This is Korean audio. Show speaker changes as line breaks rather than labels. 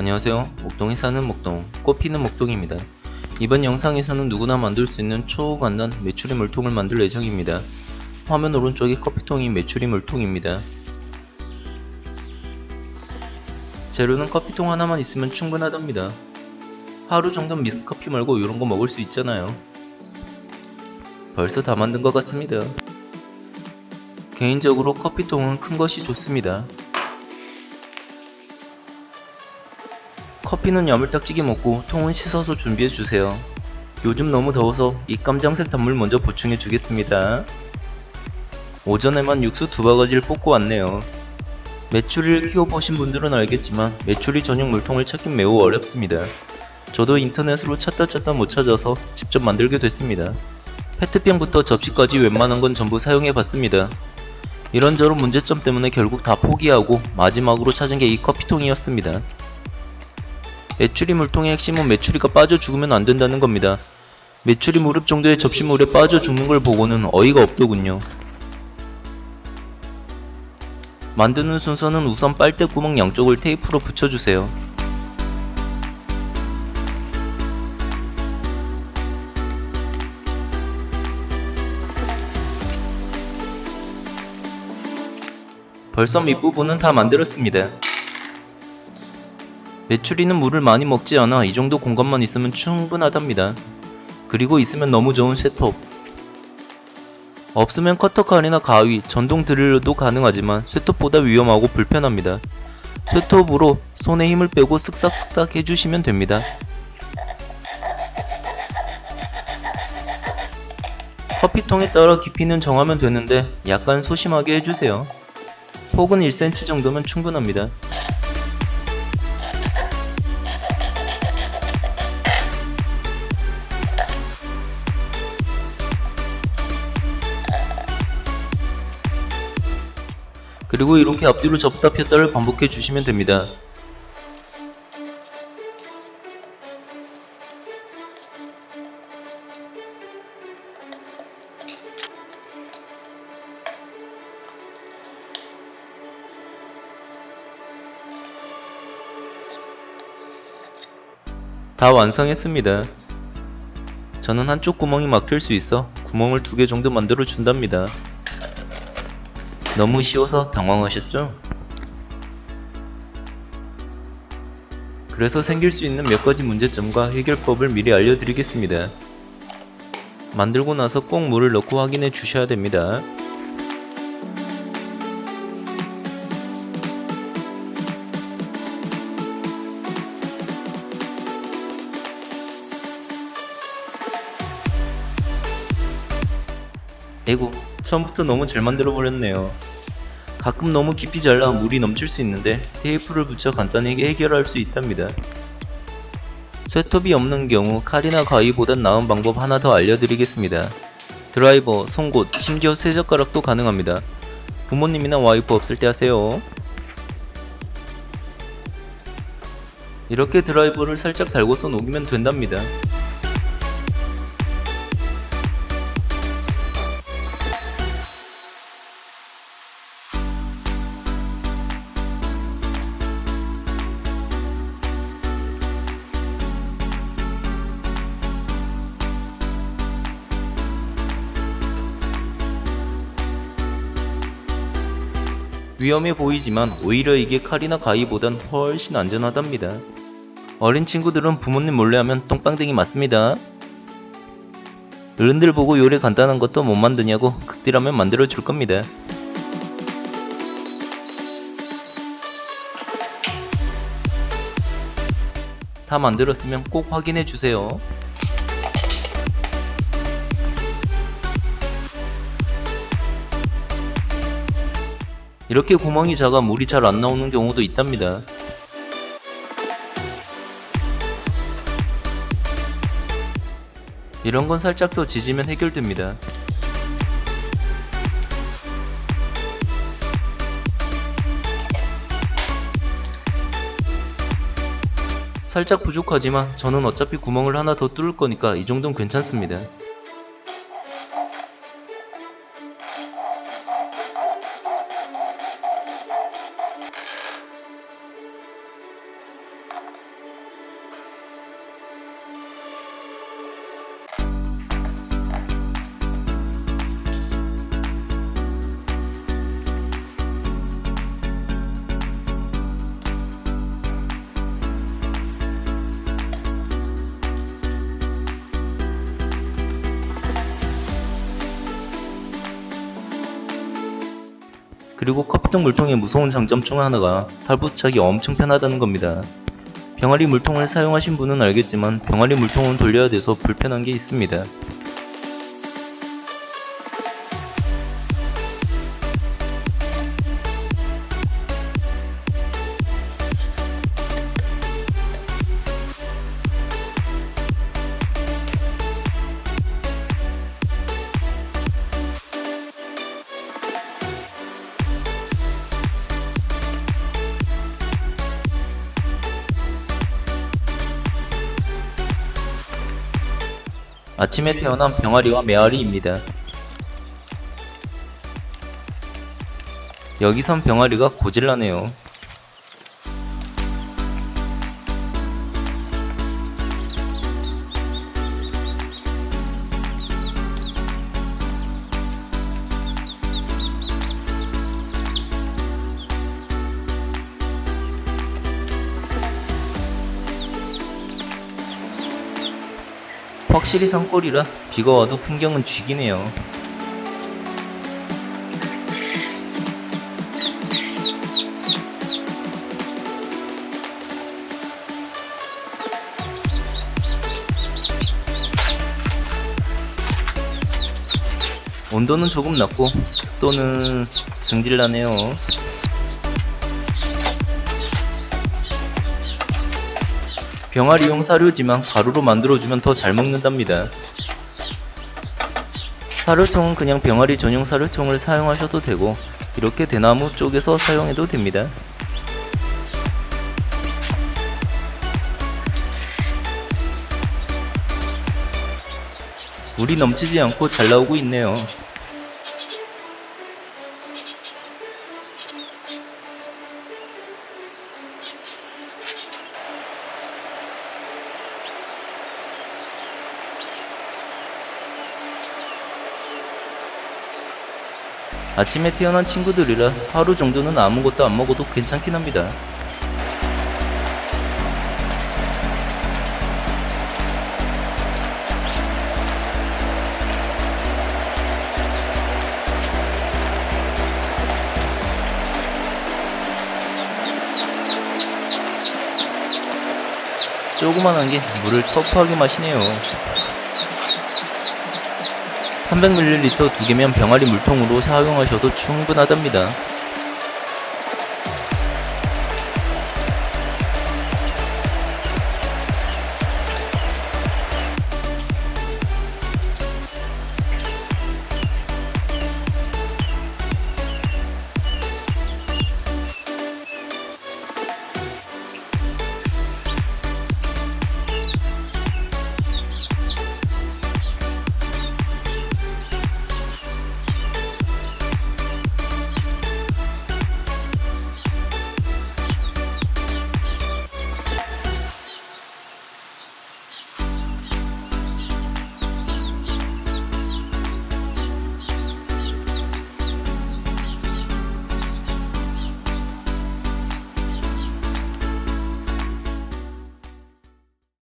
안녕하세요. 목동에 사는 목동, 꽃피는 목동입니다. 이번 영상에서는 누구나 만들 수 있는 초간단 메추리 물통을 만들 예정입니다. 화면 오른쪽에 커피통이 메추리 물통입니다. 재료는 커피통 하나만 있으면 충분하답니다. 하루 정도 미스커피 말고 이런 거 먹을 수 있잖아요. 벌써 다 만든 것 같습니다. 개인적으로 커피통은 큰 것이 좋습니다. 커피는 야물딱지게 먹고 통은 씻어서 준비해 주세요. 요즘 너무 더워서 이 깜장색 단물 먼저 보충해 주겠습니다. 오전에만 육수 두 바가지를 뽑고 왔네요. 메추리를 키워보신 분들은 알겠지만 메추리 전용 물통을 찾기 매우 어렵습니다. 저도 인터넷으로 찾다 찾다 못 찾아서 직접 만들게 됐습니다. 페트병부터 접시까지 웬만한 건 전부 사용해 봤습니다. 이런저런 문제점 때문에 결국 다 포기하고 마지막으로 찾은 게 이 커피통이었습니다. 메추리 물통의 핵심은 메추리가 빠져 죽으면 안 된다는 겁니다. 메추리 무릎 정도의 접시물에 빠져 죽는 걸 보고는 어이가 없더군요. 만드는 순서는 우선 빨대 구멍 양쪽을 테이프로 붙여주세요. 벌써 밑부분은 다 만들었습니다. 메추리는 물을 많이 먹지 않아 이 정도 공간만 있으면 충분하답니다. 그리고 있으면 너무 좋은 셋톱. 없으면 커터칼이나 가위, 전동 드릴로도 가능하지만 셋톱보다 위험하고 불편합니다. 셋톱으로 손에 힘을 빼고 쓱싹쓱싹 해주시면 됩니다. 커피통에 따라 깊이는 정하면 되는데 약간 소심하게 해주세요. 폭은 1cm 정도면 충분합니다. 그리고 이렇게 앞뒤로 접다 폈다를 반복해 주시면 됩니다. 다 완성했습니다. 저는 한쪽 구멍이 막힐 수 있어 구멍을 두 개 정도 만들어 준답니다. 너무 쉬워서 당황하셨죠? 그래서 생길 수 있는 몇 가지 문제점과 해결법을 미리 알려드리겠습니다. 만들고 나서 꼭 물을 넣고 확인해 주셔야 됩니다. 에고, 처음부터 너무 잘 만들어 버렸네요. 가끔 너무 깊이 잘라 물이 넘칠 수 있는데 테이프를 붙여 간단히 해결할 수 있답니다. 쇠톱이 없는 경우 칼이나 가위보단 나은 방법 하나 더 알려드리겠습니다. 드라이버, 송곳, 심지어 쇠젓가락도 가능합니다. 부모님이나 와이프 없을 때 하세요. 이렇게 드라이버를 살짝 달궈서 녹이면 된답니다. 위험해 보이지만 오히려 이게 칼이나 가위보단 훨씬 안전하답니다. 어린 친구들은 부모님 몰래 하면 똥빵댕이 맞습니다. 어른들 보고 요리 간단한 것도 못 만드냐고 극딜하면 만들어 줄 겁니다. 다 만들었으면 꼭 확인해 주세요. 이렇게 구멍이 작아 물이 잘 안 나오는 경우도 있답니다. 이런 건 살짝 더 지지면 해결됩니다. 살짝 부족하지만 저는 어차피 구멍을 하나 더 뚫을 거니까 이 정도는 괜찮습니다. 그리고 커피통 물통의 무서운 장점 중 하나가 탈부착이 엄청 편하다는 겁니다. 병아리 물통을 사용하신 분은 알겠지만 병아리 물통은 돌려야 돼서 불편한 게 있습니다. 아침에 태어난 병아리와 메아리입니다. 여기선 병아리가 고질라네요. 확실히 산골이라 비가 와도 풍경은 쥐기네요. 온도는 조금 낮고 습도는 승질나네요. 병아리용 사료지만 가루로 만들어주면 더 잘 먹는답니다. 사료통은 그냥 병아리 전용 사료통을 사용하셔도 되고 이렇게 대나무 쪽에서 사용해도 됩니다. 물이 넘치지 않고 잘 나오고 있네요. 아침에 태어난 친구들이라 하루 정도는 아무것도 안 먹어도 괜찮긴 합니다. 조그만한 게 물을 터프하게 마시네요. 300ml 두 개면 병아리 물통으로 사용하셔도 충분하답니다.